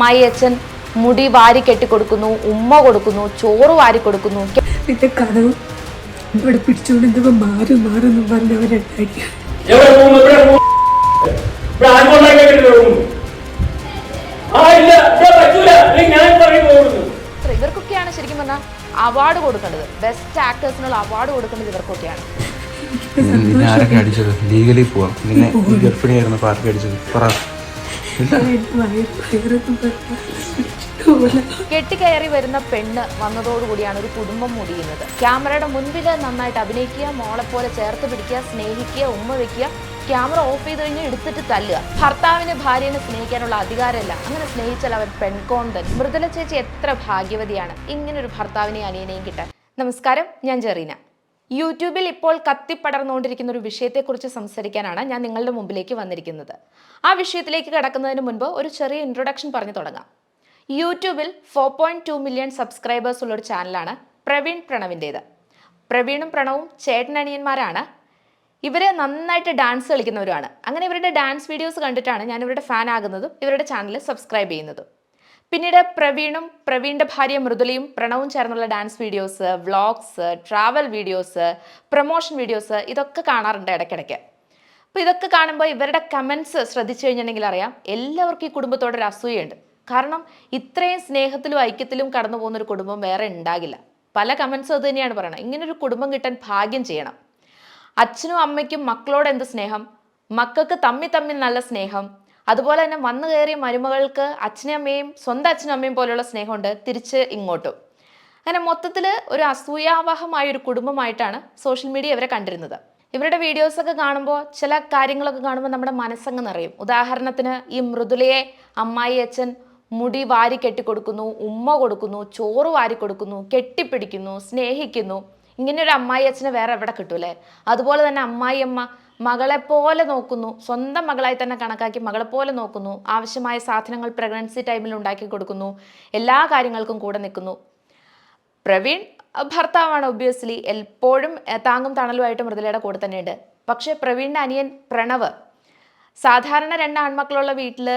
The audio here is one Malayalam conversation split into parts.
അമ്മായി അച്ഛൻ മുടി വാരി കെട്ടി കൊടുക്കുന്നു ഉമ്മ കൊടുക്കുന്നു ചോറ് വാരി കൊടുക്കുന്നു. നിന്റെ കഥവും ഇവിടെ മാറി മാറുന്നു പറഞ്ഞവരുണ്ടാക്കി പോകുന്നു? ഇവർക്കൊക്കെയാണ് ശരിക്കും പറഞ്ഞാൽ അവാർഡ് കൊടുക്കേണ്ടത്. ബെസ്റ്റ് ആക്ടേഴ്സിനുള്ള അവാർഡ് കൊടുക്കേണ്ടത് ഇവർക്കൊക്കെയാണ്. നിന്നെ ആരൊക്കെ അടിച്ചത്? ലീഗലി പോവാം. നിന്നെ ഗർഭിണിയായിരുന്നു പാർട്ടി അടിച്ചത്? പറ. കെട്ടിക്കയറി വരുന്ന പെണ്ണ് വന്നതോടുകൂടിയാണ് ഒരു കുടുംബം മുടിയുന്നത്. ക്യാമറയുടെ മുൻപിൽ നന്നായിട്ട് അഭിനയിക്കുക മോളെ പോലെ ചേർത്ത് പിടിക്കുക സ്നേഹിക്കുക ഉമ്മ വെക്കുക ക്യാമറ ഓഫ് ചെയ്ത് കഴിഞ്ഞാൽ എടുത്തിട്ട് തല്ലുക. ഭർത്താവിന് ഭാര്യനെ സ്നേഹിക്കാനുള്ള അധികാരമില്ല. അങ്ങനെ സ്നേഹിച്ചാൽ അവൻ പെൺകോന്തൻ. മൃദുല ചേച്ചി എത്ര ഭാഗ്യവതിയാണ്. ഇങ്ങനൊരു ഭർത്താവിനെയും അനിയനെയും കിട്ടാൻ. നമസ്കാരം ഞാൻ ജെറീന. യൂട്യൂബിൽ ഇപ്പോൾ കത്തിപ്പടർന്നുകൊണ്ടിരിക്കുന്ന ഒരു വിഷയത്തെക്കുറിച്ച് സംസാരിക്കാനാണ് ഞാൻ നിങ്ങളുടെ മുമ്പിലേക്ക് വന്നിരിക്കുന്നത്. ആ വിഷയത്തിലേക്ക് കടക്കുന്നതിന് മുൻപ് ഒരു ചെറിയ ഇൻട്രൊഡക്ഷൻ പറഞ്ഞു തുടങ്ങാം. യൂട്യൂബിൽ four point two million subscribers ഉള്ളൊരു ചാനലാണ് പ്രവീൺ പ്രണവിന്റേത്. പ്രവീണും പ്രണവും ചേട്ടനണിയന്മാരാണ് ഇവർ നന്നായിട്ട് ഡാൻസ് കളിക്കുന്നവരുമാണ്. അങ്ങനെ ഇവരുടെ ഡാൻസ് വീഡിയോസ് കണ്ടിട്ടാണ് ഞാൻ ഇവരുടെ ഫാൻ ആകുന്നതും ഇവരുടെ ചാനൽ സബ്സ്ക്രൈബ് ചെയ്യുന്നതും. പിന്നീട് പ്രവീണും പ്രവീണിന്റെ ഭാര്യ മൃദുലയും പ്രണവും ചേർന്നുള്ള dance videos vlogs travel videos promotion videos ഇതൊക്കെ കാണാറുണ്ട് ഇടയ്ക്കിടയ്ക്ക്. അപ്പോൾ ഇതൊക്കെ കാണുമ്പോൾ ഇവരുടെ കമൻസ് ശ്രദ്ധിച്ചു കഴിഞ്ഞിട്ടുണ്ടെങ്കിൽ അറിയാം എല്ലാവർക്കും ഈ കുടുംബത്തോടൊരു അസൂയുണ്ട് കാരണം ഇത്രയും സ്നേഹത്തിലും ഐക്യത്തിലും കടന്നു പോകുന്ന ഒരു കുടുംബം വേറെ ഉണ്ടാകില്ല. പല കമൻസും അത് തന്നെയാണ് പറയുന്നത് ഇങ്ങനൊരു കുടുംബം കിട്ടാൻ ഭാഗ്യം ചെയ്യണം. അച്ഛനും അമ്മയ്ക്കും മക്കളോട് എന്ത് സ്നേഹം? മക്കൾക്ക് തമ്മി തമ്മിൽ നല്ല സ്നേഹം? അതുപോലെ തന്നെ വന്നു കയറിയ മരുമകൾക്ക് അച്ഛനും അമ്മയും സ്വന്തം അച്ഛനും അമ്മയും പോലെയുള്ള സ്നേഹമുണ്ട്. തിരിച്ച് ഇങ്ങോട്ടും. അങ്ങനെ മൊത്തത്തിൽ ഒരു അസൂയാവഹമായ ഒരു കുടുംബമായിട്ടാണ് സോഷ്യൽ മീഡിയ ഇവരെ കണ്ടിരുന്നത്. ഇവരുടെ വീഡിയോസൊക്കെ കാണുമ്പോൾ ചില കാര്യങ്ങളൊക്കെ കാണുമ്പോൾ നമ്മുടെ മനസ്സങ്ങ് നിറയും. ഉദാഹരണത്തിന് ഈ മൃദുലയെ അമ്മായി അച്ഛൻ മുടി വാരി കെട്ടിക്കൊടുക്കുന്നു ഉമ്മ കൊടുക്കുന്നു ചോറ് വാരി കൊടുക്കുന്നു കെട്ടിപ്പിടിക്കുന്നു സ്നേഹിക്കുന്നു. ഇങ്ങനെ ഒരു അമ്മായി അച്ഛനെ വേറെ എവിടെ കിട്ടൂലേ അതുപോലെ തന്നെ അമ്മായി അമ്മ മകളെ പോലെ നോക്കുന്നു. സ്വന്തം മകളായി തന്നെ കണക്കാക്കി മകളെ പോലെ നോക്കുന്നു. ആവശ്യമായ സാധനങ്ങൾ പ്രഗ്നൻസി ടൈമിൽ ഉണ്ടാക്കി കൊടുക്കുന്നു. എല്ലാ കാര്യങ്ങൾക്കും കൂടെ നിൽക്കുന്നു. പ്രവീൺ ഭർത്താവാണ് ഒബ്വിയസ്ലി എപ്പോഴും താങ്ങും തണലുമായിട്ട് മൃദുലയുടെ കൂടെ തന്നെയുണ്ട് പക്ഷേ പ്രവീണിന്റെ അനിയൻ പ്രണവ് സാധാരണ രണ്ട് ആൺമക്കളുള്ള വീട്ടിൽ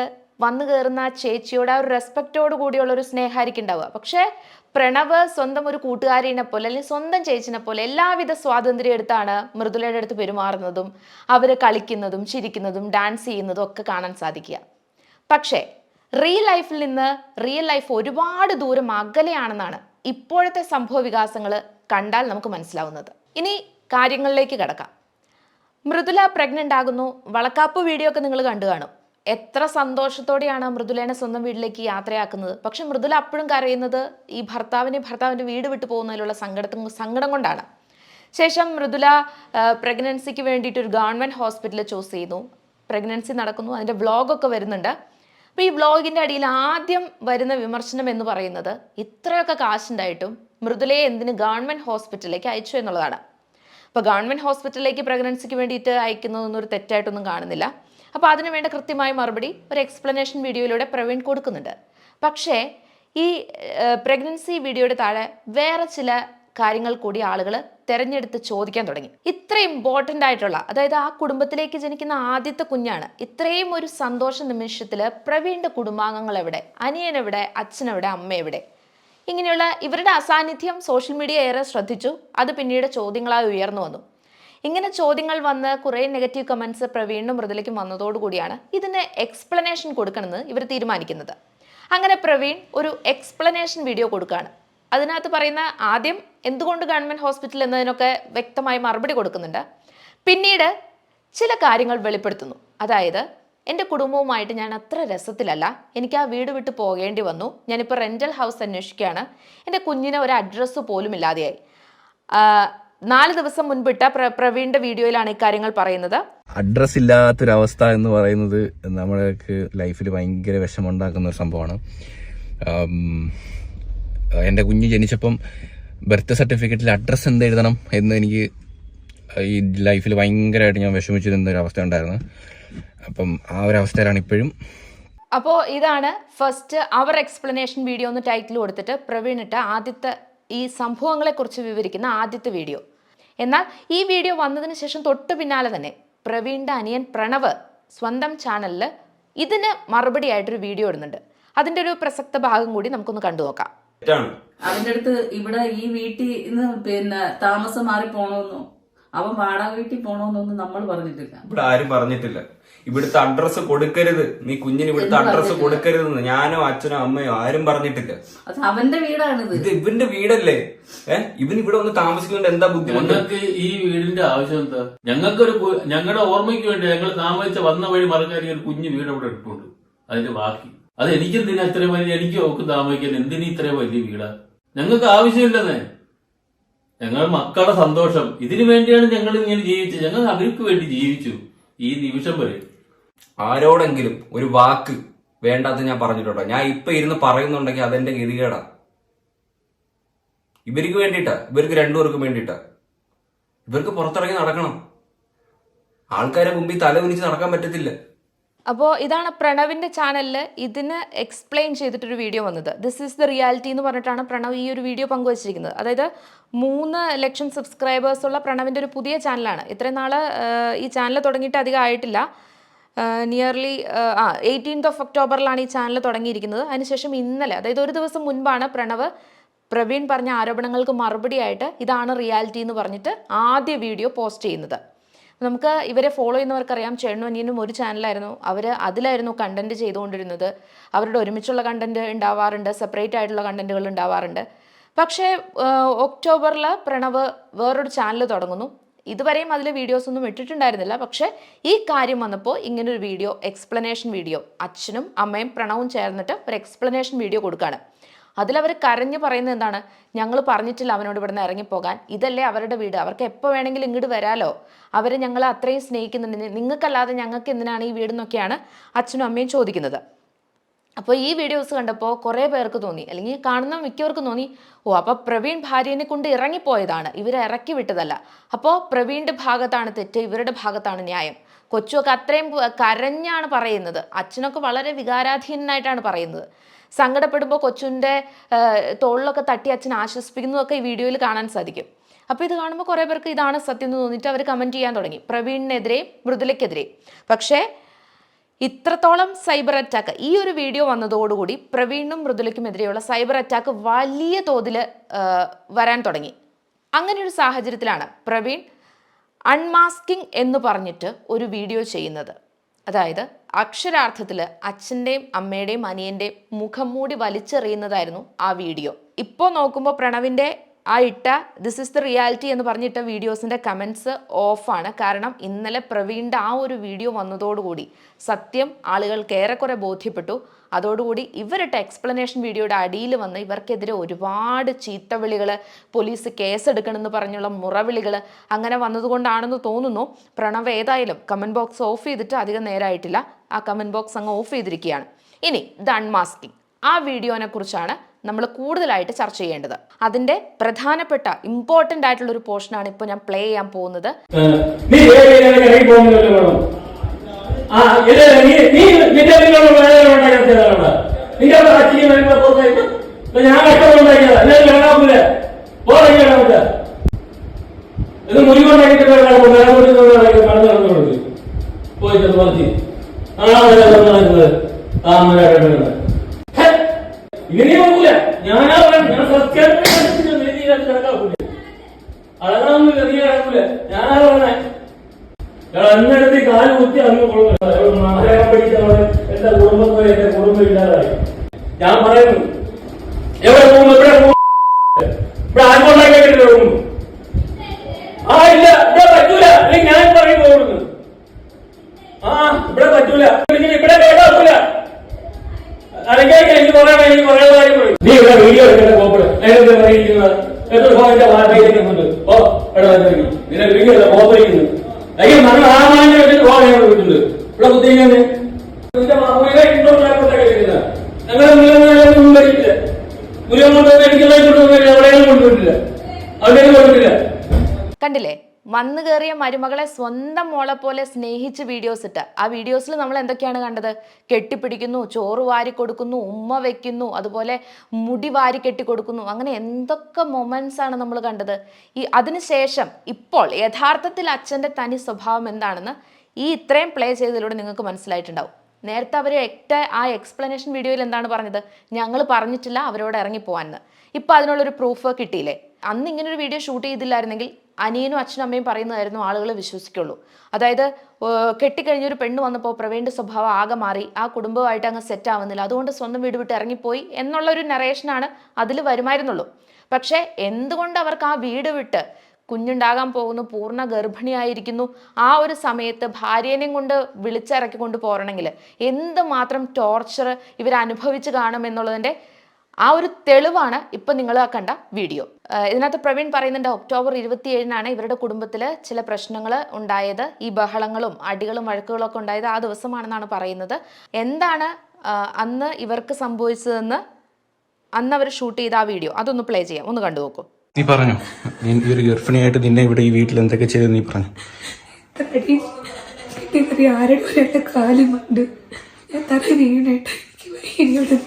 വന്നു കയറുന്ന ചേച്ചിയോട് ആ ഒരു റെസ്പെക്റ്റോട് കൂടിയുള്ള ഒരു സ്നേഹമായിരിക്കും ഉണ്ടാവുക. പക്ഷേ പ്രണവ് സ്വന്തം ഒരു കൂട്ടുകാരിനെ പോലെ അല്ലെങ്കിൽ സ്വന്തം ചേച്ചിനെ പോലെ എല്ലാവിധ സ്വാതന്ത്ര്യം എടുത്താണ് മൃദുലയുടെ അടുത്ത് പെരുമാറുന്നതും അവർ കളിക്കുന്നതും ചിരിക്കുന്നതും ഡാൻസ് ചെയ്യുന്നതും ഒക്കെ കാണാൻ സാധിക്കുക. പക്ഷേ റിയൽ ലൈഫിൽ നിന്ന് റിയൽ ലൈഫ് ഒരുപാട് ദൂരം അകലെയാണെന്നാണ് ഇപ്പോഴത്തെ സംഭവ വികാസങ്ങൾ കണ്ടാൽ നമുക്ക് മനസ്സിലാവുന്നത്. ഇനി കാര്യങ്ങളിലേക്ക് കിടക്കാം. മൃദുല പ്രഗ്നന്റ് ആകുന്നു. വളക്കാപ്പ് വീഡിയോ ഒക്കെ നിങ്ങൾ കണ്ടു കാണും. എത്ര സന്തോഷത്തോടെയാണ് മൃദുലേനെ സ്വന്തം വീട്ടിലേക്ക് യാത്രയാക്കുന്നത്? പക്ഷെ മൃദുല അപ്പോഴും കരയുന്നത് ഈ ഭർത്താവിനെ ഭർത്താവിന്റെ വീട് വിട്ടു പോകുന്നതിലുള്ള സങ്കടത്തും സങ്കടം കൊണ്ടാണ്. ശേഷം മൃദുല പ്രഗ്നൻസിക്ക് വേണ്ടിയിട്ട് ഒരു ഗവൺമെന്റ് ഹോസ്പിറ്റൽ ചൂസ് ചെയ്യുന്നു പ്രഗ്നൻസി നടക്കുന്നു അതിന്റെ വ്ളോഗൊക്കെ വരുന്നുണ്ട്. അപ്പോൾ ഈ വ്ളോഗിന്റെ അടിയിൽ ആദ്യം വരുന്ന വിമർശനം എന്ന് പറയുന്നത് ഇത്രയൊക്കെ കാശുണ്ടായിട്ടും മൃദുലയെ എന്തിന് ഗവൺമെന്റ് ഹോസ്പിറ്റലിലേക്ക് അയച്ചു എന്നുള്ളതാണ്. അപ്പോൾ ഗവൺമെന്റ് ഹോസ്പിറ്റലിലേക്ക് പ്രഗ്നൻസിക്ക് വേണ്ടിയിട്ട് അയക്കുന്നതൊന്നും ഒരു തെറ്റായിട്ടൊന്നും കാണുന്നില്ല. അപ്പോൾ അതിന് വേണ്ട കൃത്യമായ മറുപടി ഒരു എക്സ്പ്ലനേഷൻ വീഡിയോയിലൂടെ പ്രവീൺ കൊടുക്കുന്നുണ്ട്. പക്ഷേ ഈ പ്രഗ്നൻസി വീഡിയോയുടെ താഴെ വേറെ ചില കാര്യങ്ങൾ കൂടി ആളുകൾ തിരഞ്ഞെടുത്ത് ചോദിക്കാൻ തുടങ്ങി. ഇത്ര ഇമ്പോർട്ടന്റ് ആയിട്ടുള്ള അതായത് ആ കുടുംബത്തിലേക്ക് ജനിക്കുന്ന ആദ്യത്തെ കുഞ്ഞാണ് ഇത്രയും ഒരു സന്തോഷ നിമിഷത്തിൽ പ്രവീണിന്റെ കുടുംബാംഗങ്ങൾ എവിടെ അനിയനെവിടെ അച്ഛനെവിടെ അമ്മ എവിടെ ഇങ്ങനെയുള്ള ഇവരുടെ അസാന്നിധ്യം സോഷ്യൽ മീഡിയ ഏറെ ശ്രദ്ധിച്ചു. അത് പിന്നീട് ചോദ്യങ്ങളായി ഉയർന്നു വന്നു. ഇങ്ങനെ ചോദ്യങ്ങൾ വന്ന് കുറേ നെഗറ്റീവ് കമൻസ് പ്രവീണിനും മൃദുലയ്ക്കും വന്നതോടുകൂടിയാണ് ഇതിന് എക്സ്പ്ലനേഷൻ കൊടുക്കണമെന്ന് ഇവർ തീരുമാനിക്കുന്നത്. അങ്ങനെ പ്രവീൺ ഒരു എക്സ്പ്ലനേഷൻ വീഡിയോ കൊടുക്കുകയാണ് അതിനകത്ത് പറയുന്ന ആദ്യം എന്തുകൊണ്ട് ഗവൺമെന്റ് ഹോസ്പിറ്റൽ എന്നതിനൊക്കെ വ്യക്തമായി മറുപടി കൊടുക്കുന്നുണ്ട്. പിന്നീട് ചില കാര്യങ്ങൾ വെളിപ്പെടുത്തുന്നു. അതായത് എന്റെ കുടുംബവുമായിട്ട് ഞാൻ അത്ര രസത്തിലല്ല. എനിക്ക് ആ വീട് വിട്ട് പോകേണ്ടി വന്നു. ഞാനിപ്പോൾ റെന്റൽ ഹൗസ് അന്വേഷിക്കുകയാണ്. എന്റെ കുഞ്ഞിന് ഒരു അഡ്രസ്സ് പോലും ഇല്ലാതെയായി. നാല് ദിവസം മുൻപിട്ട പ്ര പ്രവീണിന്റെ വീഡിയോയിലാണ് ഇക്കാര്യങ്ങൾ പറയുന്നത്. അഡ്രസ് ഇല്ലാത്തൊരവസ്ഥ എന്ന് പറയുന്നത് നമ്മൾക്ക് ലൈഫിൽ ഭയങ്കര വിഷമമുണ്ടാക്കുന്ന ഒരു സംഭവമാണ്. എന്റെ കുഞ്ഞ് ജനിച്ചപ്പം ബർത്ത് സർട്ടിഫിക്കറ്റിൽ അഡ്രസ്സ് എന്ത് എഴുതണം എന്ന് എനിക്ക് ഈ ലൈഫിൽ ഭയങ്കരമായിട്ട് ഞാൻ വിഷമിച്ചിരുന്ന ഒരു അവസ്ഥ ഉണ്ടായിരുന്നു. അപ്പം ആ ഒരു അവസ്ഥയിലാണ് ഇപ്പോഴും. അപ്പോൾ ഇതാണ് ഫസ്റ്റ് അവർ എക്സ്പ്ലനേഷൻ വീഡിയോ എന്ന് ടൈറ്റിൽ കൊടുത്തിട്ട് പ്രവീൺ ഇട്ട ആദ്യത്തെ ഈ സംഭവങ്ങളെക്കുറിച്ച് വിവരിക്കുന്ന ആദ്യത്തെ വീഡിയോ എന്നാൽ ഈ വീഡിയോ വന്നതിന് ശേഷം തൊട്ട് പിന്നാലെ തന്നെ പ്രവീണിന്റെ അനിയൻ പ്രണവ് സ്വന്തം ചാനലിൽ ഇതിന് മറുപടിയായിട്ടൊരു വീഡിയോ ഇടുന്നുണ്ട്. അതിന്റെ ഒരു പ്രസക്ത ഭാഗം കൂടി നമുക്കൊന്ന് കണ്ടു നോക്കാം. അവന്റെ അടുത്ത് ഇവിടെ ഈ വീട്ടിൽ നിന്ന് പിന്നെ താമസം മാറി പോണോന്നോ അവൻ വാടക വീട്ടിൽ പോണോന്നൊന്നും നമ്മൾ പറഞ്ഞിട്ടില്ല. ഇവിടെ ആരും പറഞ്ഞിട്ടില്ല. ഇവിടുത്തെ അഡ്രസ് കൊടുക്കരുത്. നീ കുഞ്ഞിന് ഇവിടുത്തെ അഡ്രസ് കൊടുക്കരുത് ഞാനോ അച്ഛനോ അമ്മയോ ആരും പറഞ്ഞിട്ടില്ല. അത് അവന്റെ വീടാണിത്. ഇത് ഇവന്റെ വീടല്ലേ? ഏഹ് ഇവൻ ഇവിടെ ഒന്ന് താമസിക്കുന്നുണ്ട് എന്താ ബുദ്ധിമുട്ട്? ഞങ്ങൾക്ക് ഈ വീടിന്റെ ആവശ്യം എന്താ? ഞങ്ങൾക്കൊരു കു- ഞങ്ങളുടെ ഓർമ്മയ്ക്ക് വേണ്ടി ഞങ്ങൾ താമസിച്ച വന്ന വഴി മറക്കാൻ ഒരു കുഞ്ഞു വീട് അവിടെ ഇട്ടുണ്ട് അതിന്റെ ബാക്കി. അത് എനിക്കെന്തിനാ ഇത്രയും വലിയ എനിക്ക് ഒക്കെ താമസിക്കാൻ എന്തിനീ ഇത്രയും വലിയ വീടാ? ഞങ്ങൾക്ക് ആവശ്യമില്ലെന്നേ. ഞങ്ങൾ മക്കളുടെ സന്തോഷം. ഇതിനു വേണ്ടിയാണ് ഞങ്ങൾ ഇങ്ങനെ ജീവിച്ചത്. ഞങ്ങൾ അവർക്ക് വേണ്ടി ജീവിച്ചു. ഈ നിമിഷം വരെ. ആരോടെങ്കിലും ഒരു വാക്ക് വേണ്ടാത്ത ഞാൻ പറഞ്ഞിട്ടുണ്ടോ? ഞാൻ ഇപ്പൊ ഇരുന്ന് പറയുന്നുണ്ടെങ്കിൽ അതെന്റെ ഗതികേടാ. ഇവർക്ക് വേണ്ടിയിട്ടാ ഇവർക്ക് രണ്ടുപേർക്കും വേണ്ടിയിട്ടാ. ഇവർക്ക് പുറത്തിറങ്ങി നടക്കണം. ആൾക്കാരെ മുമ്പിൽ തല നടക്കാൻ പറ്റത്തില്ല. അപ്പോൾ ഇതാണ് പ്രണവിന്റെ ചാനലിൽ ഇതിന് എക്സ്പ്ലെയിൻ ചെയ്തിട്ടൊരു വീഡിയോ വന്നത്. ദിസ് ഈസ് ദ റിയാലിറ്റി എന്ന് പറഞ്ഞിട്ടാണ് പ്രണവ് ഈ ഒരു വീഡിയോ പങ്കുവച്ചിരിക്കുന്നത്. അതായത് മൂന്ന് ലക്ഷം സബ്സ്ക്രൈബേഴ്സ് ഉള്ള പ്രണവിന്റെ ഒരു പുതിയ ചാനലാണ്. ഇത്രയും നാൾ ഈ ചാനൽ തുടങ്ങിയിട്ട് അധികം ആയിട്ടില്ല. നിയർലി ആ എയ്റ്റീൻത് ഓഫ് ഒക്ടോബറിലാണ് ഈ ചാനൽ തുടങ്ങിയിരിക്കുന്നത്. അതിനുശേഷം ഇന്നലെ അതായത് ഒരു ദിവസം മുൻപാണ് പ്രണവ് പ്രവീൺ പറഞ്ഞ ആരോപണങ്ങൾക്ക് മറുപടിയായിട്ട് ഇതാണ് റിയാലിറ്റി എന്ന് പറഞ്ഞിട്ട് ആദ്യ വീഡിയോ പോസ്റ്റ് ചെയ്യുന്നത്. നമുക്ക് ഇവരെ ഫോളോ ചെയ്യുന്നവർക്കറിയാം ചേണു അനിയനും ഒരു ചാനലായിരുന്നു അവർ അതിലായിരുന്നു കണ്ടന്റ് ചെയ്തുകൊണ്ടിരുന്നത്. അവരുടെ ഒരുമിച്ചുള്ള കണ്ടന്റ് ഉണ്ടാവാറുണ്ട് സെപ്പറേറ്റ് ആയിട്ടുള്ള കണ്ടന്റുകൾ ഉണ്ടാവാറുണ്ട്. പക്ഷേ ഒക്ടോബറിൽ പ്രണവ് വേറൊരു ചാനൽ തുടങ്ങുന്നു. ഇതുവരെയും അതിൽ വീഡിയോസ് ഒന്നും ഇട്ടിട്ടുണ്ടായിരുന്നില്ല. പക്ഷേ ഈ കാര്യം വന്നപ്പോൾ ഇങ്ങനൊരു വീഡിയോ എക്സ്പ്ലനേഷൻ വീഡിയോ അച്ഛനും അമ്മയും പ്രണവും ചേർന്നിട്ട് ഒരു എക്സ്പ്ലനേഷൻ വീഡിയോ കൊടുക്കുകയാണ് അതിലവർ കരഞ്ഞു പറയുന്നത് എന്താണ്? ഞങ്ങൾ പറഞ്ഞിട്ടില്ല അവനോട് ഇവിടുന്ന് ഇറങ്ങിപ്പോകാൻ. ഇതല്ലേ അവരുടെ വീട്. അവർക്ക് എപ്പോൾ വേണമെങ്കിലും ഇങ്ങോട്ട് വരാലോ. അവർ ഞങ്ങളെ അത്രയും സ്നേഹിക്കുന്നുണ്ട്. നിങ്ങൾക്കല്ലാതെ ഞങ്ങൾക്ക് എന്തിനാണ് ഈ വീടെന്നൊക്കെയാണ് അച്ഛനും അമ്മയും ചോദിക്കുന്നത്. അപ്പോൾ ഈ വീഡിയോസ് കണ്ടപ്പോൾ കുറേ പേർക്ക് തോന്നി. അല്ലെങ്കിൽ കാണുന്ന മിക്കവർക്കും തോന്നി ഓ അപ്പോൾ പ്രവീൺ ഭാര്യനെ കൊണ്ട് ഇറങ്ങിപ്പോയതാണ്. ഇവരെ ഇറക്കി വിട്ടതല്ല. അപ്പോൾ പ്രവീണിന്റെ ഭാഗത്താണ് തെറ്റ് ഇവരുടെ ഭാഗത്താണ് ന്യായം. കൊച്ചുമൊക്കെ അത്രയും കരഞ്ഞാണ് പറയുന്നത്. അച്ഛനൊക്കെ വളരെ വികാരാധീനനായിട്ടാണ് പറയുന്നത്. സങ്കടപ്പെടുമ്പോൾ കൊച്ചുന്റെ തോളിലൊക്കെ തട്ടി അച്ഛൻ ആശ്വസിപ്പിക്കുന്നതൊക്കെ ഈ വീഡിയോയിൽ കാണാൻ സാധിക്കും. അപ്പോൾ ഇത് കാണുമ്പോൾ കുറേ പേർക്ക് ഇതാണ് സത്യം എന്ന് തോന്നിയിട്ട് അവർ കമന്റ് ചെയ്യാൻ തുടങ്ങി. പ്രവീണിനെതിരെയും മൃദുലയ്ക്കെതിരെയും പക്ഷേ ഇത്രത്തോളം സൈബർ അറ്റാക്ക്. ഈ ഒരു വീഡിയോ വന്നതോടുകൂടി പ്രവീണിനും മൃദുലയ്ക്കുമെതിരെയുള്ള സൈബർ അറ്റാക്ക് വലിയ തോതിൽ വരാൻ തുടങ്ങി. അങ്ങനെ ഒരു സാഹചര്യത്തിലാണ് പ്രവീൺ അൺമാസ്കിംഗ് എന്ന് പറഞ്ഞിട്ട് ഒരു വീഡിയോ ചെയ്യുന്നത്. അതായത് അക്ഷരാർത്ഥത്തിൽ അച്ഛന്റെയും അമ്മയുടെയും അനിയന്റെയും മുഖം മൂടി വലിച്ചെറിയുന്നതായിരുന്നു ആ വീഡിയോ. ഇപ്പോൾ നോക്കുമ്പോൾ പ്രണവിന്റെ ആ ഇട്ട ദിസ് ഇസ് ദ റിയാലിറ്റി എന്ന് പറഞ്ഞിട്ട വീഡിയോസിന്റെ കമൻസ് ഓഫാണ് കാരണം ഇന്നലെ പ്രവീണിന്റെ ആ ഒരു വീഡിയോ വന്നതോടുകൂടി സത്യം ആളുകൾക്ക് ഏറെക്കുറെ ബോധ്യപ്പെട്ടു. അതോടുകൂടി ഇവരുടെ എക്സ്പ്ലനേഷൻ വീഡിയോയുടെ അടിയിൽ വന്ന് ഇവർക്കെതിരെ ഒരുപാട് ചീത്തവിളികൾ പോലീസ് കേസെടുക്കണമെന്ന് പറഞ്ഞുള്ള മുറവിളികൾ അങ്ങനെ വന്നതുകൊണ്ടാണെന്ന് തോന്നുന്നു. പ്രണവ് ഏതായാലും കമന്റ് ബോക്സ് ഓഫ് ചെയ്തിട്ട് അധികം നേരമായിട്ടില്ല ആ കമന്റ് ബോക്സ് അങ്ങ് ഓഫ് ചെയ്തിരിക്കുകയാണ്. ഇനി ഇത് അൺമാസ്കിങ് ആ വീഡിയോനെ കുറിച്ചാണ് നമ്മൾ കൂടുതലായിട്ട് ചർച്ച ചെയ്യേണ്ടത് അതിന്റെ പ്രധാനപ്പെട്ട ഇമ്പോർട്ടന്റ് ആയിട്ടുള്ള ഒരു പോർഷനാണ് ഇപ്പോൾ ഞാൻ പ്ലേ ചെയ്യാൻ പോകുന്നത് ആ ഞാൻ പോയി ആ താമര ഇങ്ങനെ നോക്കൂല ഞാനാ പറയാം ഞാൻ സത്യം കിടക്കാക്കൂല അളകണമെന്ന് നീ കിടക്കൂല ഞാനാ പറഞ്ഞേ അന്നെടുത്ത് കാൽ കുത്തി അങ്ങ് മലയാളം പഠിച്ചവൾ എന്റെ കുടുംബത്തോടെ എന്റെ കുടുംബം ഇല്ലാതായി? ഞാൻ പറയുന്നു. എവിടെ പോകുന്നു? ഇവിടെ പോകും ഇവിടെ ആർക്കൊണ്ടാക്കിയിട്ടില്ല പോകുന്നു ആ ഇല്ല. ഇവിടെ പറ്റൂല. ഞാൻ പറയും ആ ഇവിടെ പറ്റൂല. നീ ഇവിടെ വീഡിയോ എടുക്കുന്ന കോപ്പിട് നേരത്തെ പറയുന്നത് എത്ര ഫോണിന്റെ വാർത്തയിലേക്ക് ഓ എടാ നിന്റെ വീഡിയോ കോപ്പറിക്കുന്നു അയ്യോ നമ്മൾ ആ വെച്ചിട്ട് ഫോൺ ഇവിടെ കുത്തിങ്ങനെ വന്നു കയറിയ മരുമകളെ സ്വന്തം മോളെ പോലെ സ്നേഹിച്ച് വീഡിയോസ് ഇട്ട്. ആ വീഡിയോസിൽ നമ്മൾ എന്തൊക്കെയാണ് കണ്ടത്? കെട്ടിപ്പിടിക്കുന്നു ചോറ് വാരി കൊടുക്കുന്നു ഉമ്മ വെക്കുന്നു അതുപോലെ മുടി വാരി കെട്ടി കൊടുക്കുന്നു. അങ്ങനെ എന്തൊക്കെ മൊമെന്റ്സ് ആണ് നമ്മൾ കണ്ടത്? ഈ അതിനുശേഷം ഇപ്പോൾ യഥാർത്ഥത്തിൽ അച്ഛന്റെ തനി സ്വഭാവം എന്താണെന്ന് ഈ ഇത്രയും പ്ലേ ചെയ്തതിലൂടെ നിങ്ങൾക്ക് മനസ്സിലായിട്ടുണ്ടാവും. നേരത്തെ അവർ എക്റ്റ ആ എക്സ്പ്ലനേഷൻ വീഡിയോയിൽ എന്താണ് പറഞ്ഞത്? ഞങ്ങൾ പറഞ്ഞിട്ടില്ല അവരോട് ഇറങ്ങിപ്പോവാന്ന് ഇപ്പം അതിനുള്ളൊരു പ്രൂഫ് കിട്ടിയില്ലേ? അന്ന് ഇങ്ങനൊരു വീഡിയോ ഷൂട്ട് ചെയ്തില്ലായിരുന്നെങ്കിൽ അനിയനും അച്ഛനും അമ്മയും പറയുന്നതായിരുന്നു ആളുകൾ വിശ്വസിക്കുള്ളൂ. അതായത് കെട്ടിക്കഴിഞ്ഞൊരു പെണ്ണ് വന്നപ്പോൾ പ്രവീണിന്റെ സ്വഭാവം ആകെ മാറി ആ കുടുംബമായിട്ട് അങ്ങ് സെറ്റ് ആവുന്നില്ല. അതുകൊണ്ട് സ്വന്തം വീട് വിട്ട് ഇറങ്ങിപ്പോയി എന്നുള്ളൊരു നറേഷനാണ് അതിൽ വരുമായിരുന്നുള്ളൂ. പക്ഷേ എന്തുകൊണ്ട് അവർക്ക് ആ വീട് വിട്ട് കുഞ്ഞുണ്ടാകാൻ പോകുന്നു പൂർണ ഗർഭിണിയായിരിക്കുന്നു ആ ഒരു സമയത്ത് ഭാര്യേനെയും കൊണ്ട് വിളിച്ചിറക്കി കൊണ്ട് പോരണമെങ്കിൽ എന്തുമാത്രം ടോർച്ചർ ഇവർ അനുഭവിച്ച് കാണും എന്നുള്ളതിന്റെ ആ ഒരു തെളിവാണ് ഇപ്പം നിങ്ങൾ കണ്ട വീഡിയോ. ഇതിനകത്ത് പ്രവീൺ പറയുന്നുണ്ട് ഒക്ടോബർ ഇരുപത്തിയേഴിനാണ് ഇവരുടെ കുടുംബത്തിൽ ചില പ്രശ്നങ്ങൾ ഉണ്ടായത്. ഈ ബഹളങ്ങളും അടികളും വഴക്കുകളും ഒക്കെ ഉണ്ടായത് ആ ദിവസമാണെന്നാണ് പറയുന്നത്. എന്താണ് അന്ന് ഇവർക്ക് സംഭവിച്ചതെന്ന് അന്ന് അവർ ഷൂട്ട് ചെയ്ത ആ വീഡിയോ? അതൊന്ന് പ്ലേ ചെയ്യാം. ഒന്ന് കണ്ടു നോക്കൂ. നീ പറഞ്ഞു? നീ ഈ ഒരു ഗർഭിണിയായിട്ട് നിന്നെ ഇവിടെ ഈ വീട്ടിൽ എന്തൊക്കെ ചെയ്ത് നീ പറഞ്ഞു? ആരുടെ കാലുമുണ്ട് ഞാൻ തറ വീണായിട്ട് എനിക്ക് നിൽക്കാൻ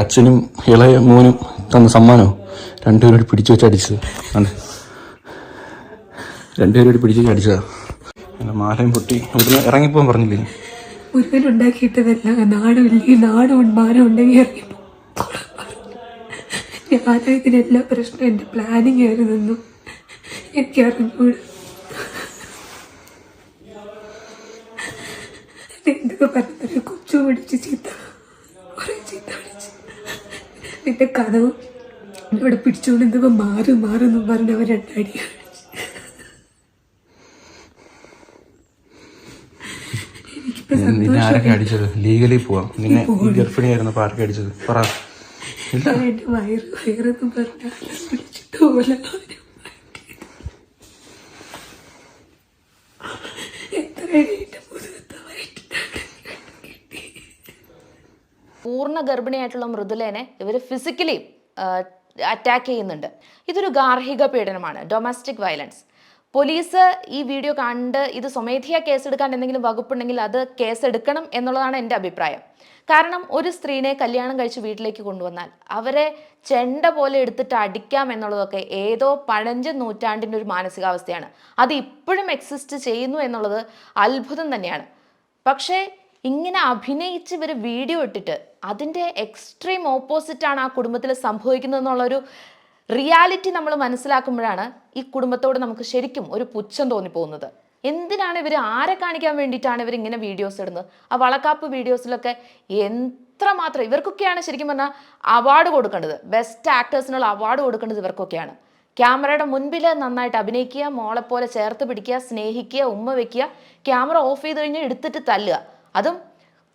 അച്ഛനും ഇളയ മോനും തന്ന സമ്മാനോ രണ്ടുപേരോട് പിടിച്ചു വെച്ച് അടിച്ചത്. ആണ് രണ്ടുപേരോട് പിടിച്ചു വെച്ച് അടിച്ചതാ. അങ്ങനെ മാലയും പൊട്ടി. ഇവിടുന്ന് ഇറങ്ങിപ്പോകാൻ പറഞ്ഞില്ലേ? മുരുകൻ ഉണ്ടാക്കിയിട്ടതല്ല നാടുമില്ലേ നാടും മാനം ഉണ്ടെങ്കിൽ ഇറങ്ങിപ്പോ. ഞാനാ ഇതിനെല്ലാ പ്രശ്നം എന്റെ പ്ലാനിങ് ആയിരുന്നു എനിക്ക് അറിഞ്ഞൂട് എന്തൊക്കെ പറഞ്ഞൊരു കൊച്ചു പിടിച്ച് ചീത്ത. നിന്റെ കഥ ഇവിടെ പിടിച്ചുകൊണ്ട് എന്തൊക്കെ മാറുന്നു മാറുമെന്നും പറഞ്ഞവർ രണ്ടടി. എനിക്കിപ്പോ നിന്നെ ആരൊക്കെ അടിച്ചത്? ലീഗലി പോവാം. നിന്നെ ഈ ഗർഭിണിയായിരുന്നപ്പോൾ ആരൊക്കെ അടിച്ചത്? പറ. ഇല്ല. എന്റെ വയറ് വയറെന്ന് പറഞ്ഞാൽ പിടിച്ചിട്ട് പോലെ എത്ര എന്റെ മുതുകത്തെ വയറ്റിലാണ് കിട്ടി പൂർണ ഗർഭിണിയായിട്ടുള്ള മൃദുലേനെ ഇവർ ഫിസിക്കലി അറ്റാക്ക് ചെയ്യുന്നുണ്ട്. ഇതൊരു ഗാർഹിക പീഡനമാണ് ഡൊമസ്റ്റിക് വയലൻസ് പോലീസ് ഈ വീഡിയോ കണ്ട് ഇത് സ്വമേധിയ കേസെടുക്കാൻ എന്തെങ്കിലും വകുപ്പുണ്ടെങ്കിൽ അത് കേസെടുക്കണം എന്നുള്ളതാണ് എന്റെ അഭിപ്രായം. കാരണം ഒരു സ്ത്രീനെ കല്യാണം കഴിച്ച് വീട്ടിലേക്ക് കൊണ്ടുവന്നാൽ അവരെ ചെണ്ട പോലെ എടുത്തിട്ട് അടിക്കാം എന്നുള്ളതൊക്കെ ഏതോ പഴഞ്ച നൂറ്റാണ്ടിന്റെ ഒരു മാനസികാവസ്ഥയാണ്. അത് ഇപ്പോഴും എക്സിസ്റ്റ് ചെയ്യുന്നു എന്നുള്ളത് അത്ഭുതം തന്നെയാണ്. പക്ഷേ ഇങ്ങനെ അഭിനയിച്ച് ഇവർ വീഡിയോ ഇട്ടിട്ട് അതിന്റെ എക്സ്ട്രീം ഓപ്പോസിറ്റാണ് ആ കുടുംബത്തിൽ സംഭവിക്കുന്നത് എന്നുള്ളൊരു റിയാലിറ്റി നമ്മൾ മനസ്സിലാക്കുമ്പോഴാണ് ഈ കുടുംബത്തോട് നമുക്ക് ശരിക്കും ഒരു പുച്ഛം തോന്നിപ്പോകുന്നത്. എന്തിനാണ് ഇവർ ആരെ കാണിക്കാൻ വേണ്ടിയിട്ടാണ് ഇവർ ഇങ്ങനെ വീഡിയോസ് ഇടുന്നത്? ആ വളക്കാപ്പ് വീഡിയോസിലൊക്കെ എത്ര മാത്രം ഇവർക്കൊക്കെയാണ് ശരിക്കും പറഞ്ഞാൽ അവാർഡ് കൊടുക്കേണ്ടത്. ബെസ്റ്റ് ആക്ടേഴ്സിനുള്ള അവാർഡ് കൊടുക്കേണ്ടത് ഇവർക്കൊക്കെയാണ്. ക്യാമറയുടെ മുൻപിൽ നന്നായിട്ട് അഭിനയിക്കുക മോളെപ്പോലെ ചേർത്ത് പിടിക്കുക സ്നേഹിക്കുക ഉമ്മ വെക്കുക ക്യാമറ ഓഫ് ചെയ്ത് കഴിഞ്ഞാൽ എടുത്തിട്ട് തല്ലുക. അതും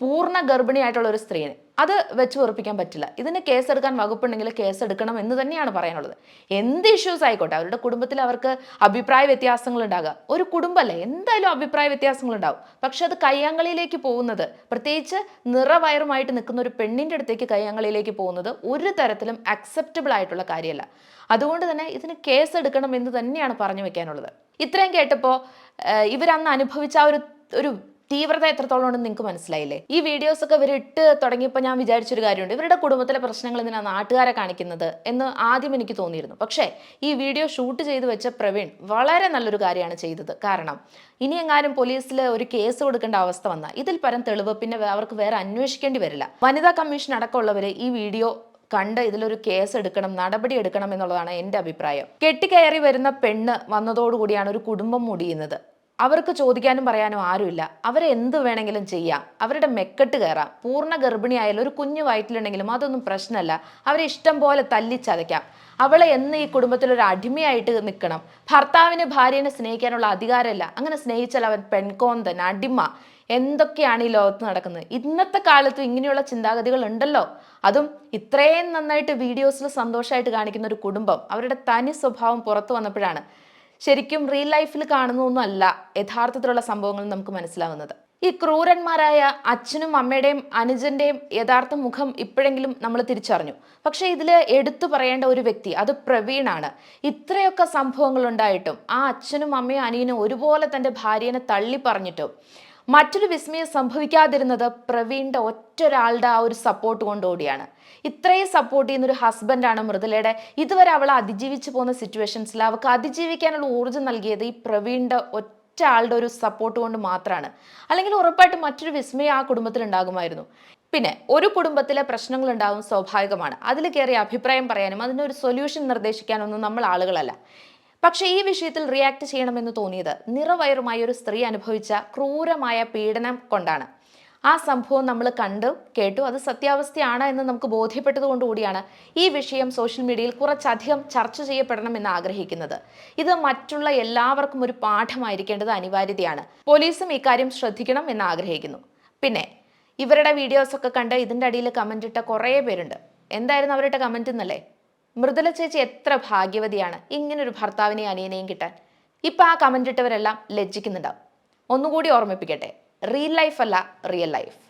പൂർണ ഗർഭിണിയായിട്ടുള്ള ഒരു സ്ത്രീനെ അത് വെച്ച് ഉറപ്പിക്കാൻ പറ്റില്ല. ഇതിന് കേസെടുക്കാൻ വകുപ്പുണ്ടെങ്കിൽ കേസെടുക്കണം എന്ന് തന്നെയാണ് പറയാനുള്ളത്. എന്ത് ഇഷ്യൂസ് ആയിക്കോട്ടെ അവരുടെ കുടുംബത്തിൽ അവർക്ക് അഭിപ്രായ വ്യത്യാസങ്ങൾ ഉണ്ടാകുക. ഒരു കുടുംബമല്ലേ എന്തായാലും അഭിപ്രായ വ്യത്യാസങ്ങൾ ഉണ്ടാവും പക്ഷെ അത് കയ്യാങ്കളിയിലേക്ക് പോകുന്നത് പ്രത്യേകിച്ച് നിറവയറുമായിട്ട് നിൽക്കുന്ന ഒരു പെണ്ണിന്റെ അടുത്തേക്ക് കയ്യാങ്കളിയിലേക്ക് പോകുന്നത് ഒരു തരത്തിലും അക്സെപ്റ്റബിൾ ആയിട്ടുള്ള കാര്യമല്ല. അതുകൊണ്ട് തന്നെ ഇതിന് കേസ് എടുക്കണം എന്ന് തന്നെയാണ് പറഞ്ഞു വെക്കാനുള്ളത്. ഇത്രയും കേട്ടപ്പോൾ ഇവരന്ന് അനുഭവിച്ച ആ ഒരു ഒരു തീവ്രത എത്രത്തോളം ഉണ്ടെന്ന് നിങ്ങൾക്ക് മനസ്സിലായില്ലേ? ഈ വീഡിയോസ് ഒക്കെ ഇവർ ഇട്ട് തുടങ്ങിയപ്പോൾ ഞാൻ വിചാരിച്ചൊരു കാര്യമുണ്ട്. ഇവരുടെ കുടുംബത്തിലെ പ്രശ്നങ്ങൾ എന്തിനാണ് നാട്ടുകാരെ കാണിക്കുന്നത് എന്ന് ആദ്യം എനിക്ക് തോന്നിയിരുന്നു. പക്ഷേ ഈ വീഡിയോ ഷൂട്ട് ചെയ്ത് വെച്ച പ്രവീൺ വളരെ നല്ലൊരു കാര്യമാണ് ചെയ്തത്. കാരണം ഇനി എങ്ങാനും പോലീസിൽ ഒരു കേസ് കൊടുക്കേണ്ട അവസ്ഥ വന്നാൽ ഇതിൽ പരം തെളിവ് പിന്നെ അവർക്ക് വേറെ അന്വേഷിക്കേണ്ടി വരില്ല. വനിതാ കമ്മീഷൻ അടക്കമുള്ളവർ ഈ വീഡിയോ കണ്ട് ഇതിലൊരു കേസ് എടുക്കണം നടപടി എടുക്കണം എന്നുള്ളതാണ് എന്റെ അഭിപ്രായം. കെട്ടിക്കയറി വരുന്ന പെണ്ണ് വന്നതോടുകൂടിയാണ് ഒരു കുടുംബം മുടിയുന്നത്. അവർക്ക് ചോദിക്കാനും പറയാനും ആരുമില്ല. അവരെ എന്ത് വേണമെങ്കിലും ചെയ്യാം. അവരുടെ മെക്കെട്ട് കയറാം. പൂർണ ഗർഭിണിയായാലും ഒരു കുഞ്ഞു വയറ്റിലുണ്ടെങ്കിലും അതൊന്നും പ്രശ്നമല്ല. അവരെ ഇഷ്ടം പോലെ തല്ലിച്ചതയ്ക്കാം അവളെ എന്ന് ഈ കുടുംബത്തിൽ ഒരു അടിമയായിട്ട് നിൽക്കണം. ഭർത്താവിന് ഭാര്യനെ സ്നേഹിക്കാനുള്ള അധികാരമില്ല. അങ്ങനെ സ്നേഹിച്ചാൽ അവൻ പെൺകോന്തൻ അടിമ. എന്തൊക്കെയാണ് ഈ ലോകത്ത് നടക്കുന്നത്? ഇന്നത്തെ കാലത്തും ഇങ്ങനെയുള്ള ചിന്താഗതികൾ ഉണ്ടല്ലോ. അതും ഇത്രയും നന്നായിട്ട് വീഡിയോസിൽ സന്തോഷമായിട്ട് കാണിക്കുന്ന ഒരു കുടുംബം അവരുടെ തനി സ്വഭാവം പുറത്തു വന്നപ്പോഴാണ്. ശരിക്കും റിയൽ ലൈഫിൽ കാണുന്നൊന്നുമല്ല യഥാർത്ഥത്തിലുള്ള സംഭവങ്ങൾ നമുക്ക് മനസ്സിലാവുന്നത്. ഈ ക്രൂരന്മാരായ അച്ഛനും അമ്മയുടെയും അനുജന്റെയും യഥാർത്ഥ മുഖം ഇപ്പോഴെങ്കിലും നമ്മൾ തിരിച്ചറിഞ്ഞു. പക്ഷേ ഇതിൽ എടുത്തു പറയേണ്ട ഒരു വ്യക്തി അത് പ്രവീണാണ്. ഇത്രയൊക്കെ സംഭവങ്ങൾ ഉണ്ടായിട്ടും ആ അച്ഛനും അമ്മയും അനിയനും ഒരുപോലെ തന്റെ ഭാര്യനെ തള്ളി പറഞ്ഞിട്ടും മറ്റൊരു വിസ്മയം സംഭവിക്കാതിരുന്നത് പ്രവീണിന്റെ ഒറ്റൊരാളുടെ ആ ഒരു സപ്പോർട്ട് കൊണ്ടുകൂടിയാണ് ഇത്രയും സപ്പോർട്ട് ചെയ്യുന്ന ഒരു ഹസ്ബൻഡാണ് മൃദുലയുടെ. ഇതുവരെ അവൾ അതിജീവിച്ചു പോകുന്ന സിറ്റുവേഷൻസിൽ അവൾക്ക് അതിജീവിക്കാനുള്ള ഊർജം നൽകിയത് ഈ പ്രവീണിന്റെ ഒറ്റ ആളുടെ ഒരു സപ്പോർട്ട് കൊണ്ട് മാത്രമാണ് അല്ലെങ്കിൽ ഉറപ്പായിട്ടും മറ്റൊരു വിസ്മയം ആ കുടുംബത്തിൽ ഉണ്ടാകുമായിരുന്നു. പിന്നെ ഒരു കുടുംബത്തിലെ പ്രശ്നങ്ങൾ ഉണ്ടാവും സ്വാഭാവികമാണ്. അതിൽ കയറി അഭിപ്രായം പറയാനും അതിനൊരു സൊല്യൂഷൻ നിർദ്ദേശിക്കാനൊന്നും നമ്മൾ ആളുകളല്ല. പക്ഷേ ഈ വിഷയത്തിൽ റിയാക്ട് ചെയ്യണമെന്ന് തോന്നിയത് നിറവയറുമായ ഒരു സ്ത്രീ അനുഭവിച്ച ക്രൂരമായ പീഡനം കൊണ്ടാണ്. ആ സംഭവം നമ്മൾ കണ്ടു കേട്ടു. അത് സത്യാവസ്ഥയാണ് എന്ന് നമുക്ക് ബോധ്യപ്പെട്ടതുകൊണ്ടുകൂടിയാണ് ഈ വിഷയം സോഷ്യൽ മീഡിയയിൽ കുറച്ചധികം ചർച്ച ചെയ്യപ്പെടണം എന്ന് ആഗ്രഹിക്കുന്നത്. ഇത് മറ്റുള്ള എല്ലാവർക്കും ഒരു പാഠമായിരിക്കേണ്ടത് അനിവാര്യതയാണ്. പോലീസും ഇക്കാര്യം ശ്രദ്ധിക്കണം എന്ന് ആഗ്രഹിക്കുന്നു. പിന്നെ ഇവരുടെ വീഡിയോസൊക്കെ കണ്ട് ഇതിന്റെ അടിയിൽ കമന്റ് ഇട്ട കുറേ പേരുണ്ട്. എന്തായിരുന്നു അവരുടെ കമന്റ് എന്നല്ലേ? മൃദുല ചേച്ചി എത്ര ഭാഗ്യവതിയാണ് ഇങ്ങനൊരു ഭർത്താവിനെയും അനിയനെയും കിട്ടാൻ. ഇപ്പം ആ കമന്റ് ഇട്ടവരെല്ലാം ലജ്ജിക്കുന്നുണ്ടാവും. ഒന്നുകൂടി ഓർമ്മിപ്പിക്കട്ടെ. റിയൽ ലൈഫ് അല്ല റിയൽ ലൈഫ്